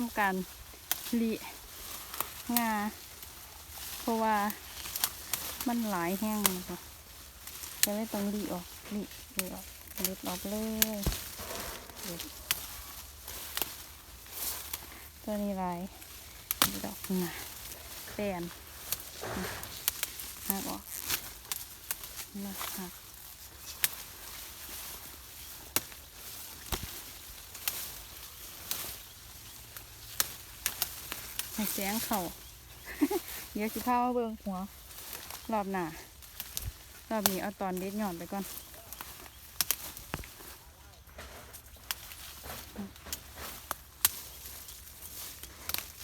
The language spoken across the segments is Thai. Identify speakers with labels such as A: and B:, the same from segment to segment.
A: ทำการลีงา เพราะว่ามันหลายแห้งนะคะจะไม่ต้องรีออกรีรีออกเล็ดออกเลยตัวนี้ลายดอกหนาแปนหักออกมาหัก ให้แสงเข่าเดี๋ยวสิพามาเบิ่งหัว รอบหน้ารอบนี้เอาตอนเด็ดหย่อนไปก่อน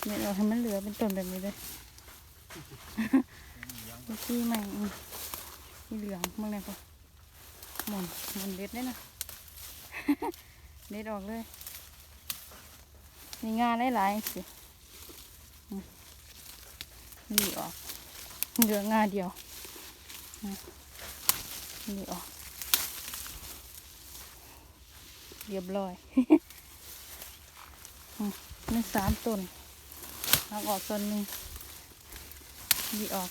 A: เนี่ยเราให้มันเหลือเป็นต้นแบบนี้เลยดูที่ใหม่นี่เหลืองมึงเนี่ยก็หมุนหมุนเด็ดได้นะเด็ดออกเลย มีงานหลายๆสิ นี่ออกเหลืองาเดียวอืมนี่ออก เรียบร้อยอืมนี่สามต้นหักออกต้นหนึ่งนี่ออก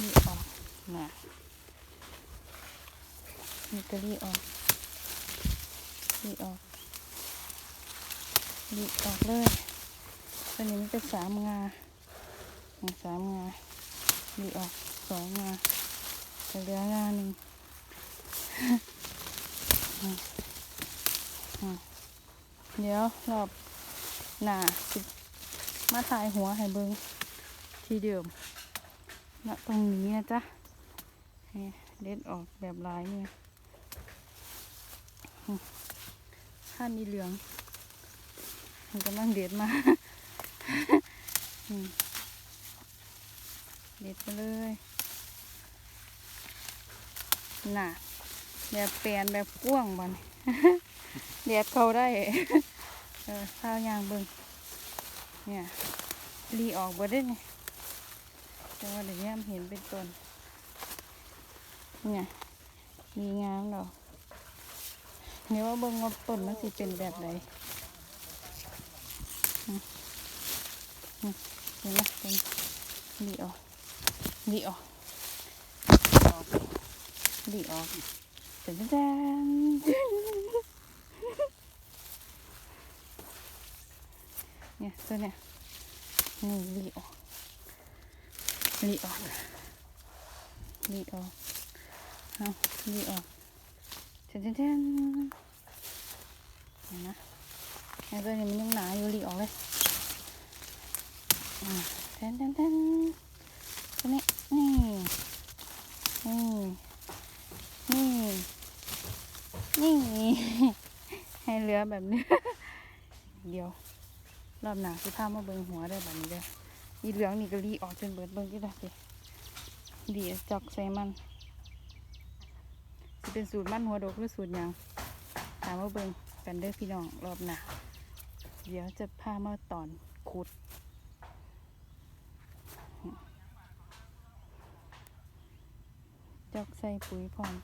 A: นี่ออกนะนี่ก็รีออกรีออกรีออกเลยตัวนี้มันเป็นสามงาน งสามงารีออกสองงาจะเหลืองาหนึ่งเดี๋ยวรอบหน้าสิมาถ่ายหัวให้เบิงทีเดิมณตรงนี้นะจ๊ะเด็ดออกแบบลายเนี่ยอืมถ้ามีเหลือง มันกำลังเด็ดมา ด็ดไปเลยน่ะแบบแปลนแบบกว้างบันเด็ดเขาได้เออข้าวยางเบิงเนี่ยรีออกบ่ได้เนี่ยแต่ว่าเดี๋ยวนี้มเห็นเป็นต้นเนี่ยมีงามดอกเดี๋ยว่าเบิ่งว่าต้นมันสิเป็นแบบไหนอืมอืมเห็นไหมเป็นดีออก ดีออกดีออกเต้นเต้นเนี่ยตัวเนี่ยนี่ดีออกรีออกรีออกเอารีออกเทนเทนเทนเห็นนะไอ้ตัวนี้มันยังหนาอยู่รีออกเลยอ่าเทนเทนเทนตัวนี้ นี่ ให้เหลือแบบนี้ เดียว รอบหนาคือพามาเบิงหัวได้แบบนี้เลยอีเหลืองนี่ก็รีออกจนเบิดเบิงที่ละสิดีจอกใส่มันสิเป็นสูตรมันหัวดกหรือสูตรยังถามว่าเบิงกันเด้อพี่น้องรอบหนาเดี๋ยวจะพามาตอนขุดจอกใส่ปุ๋ยพร้อม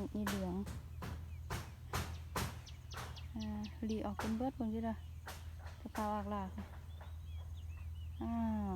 A: นี่อีเหลืองอ่ารีออกเป็นเบิร์ดเบิ่งที่ละจะพาออกลากอ้าว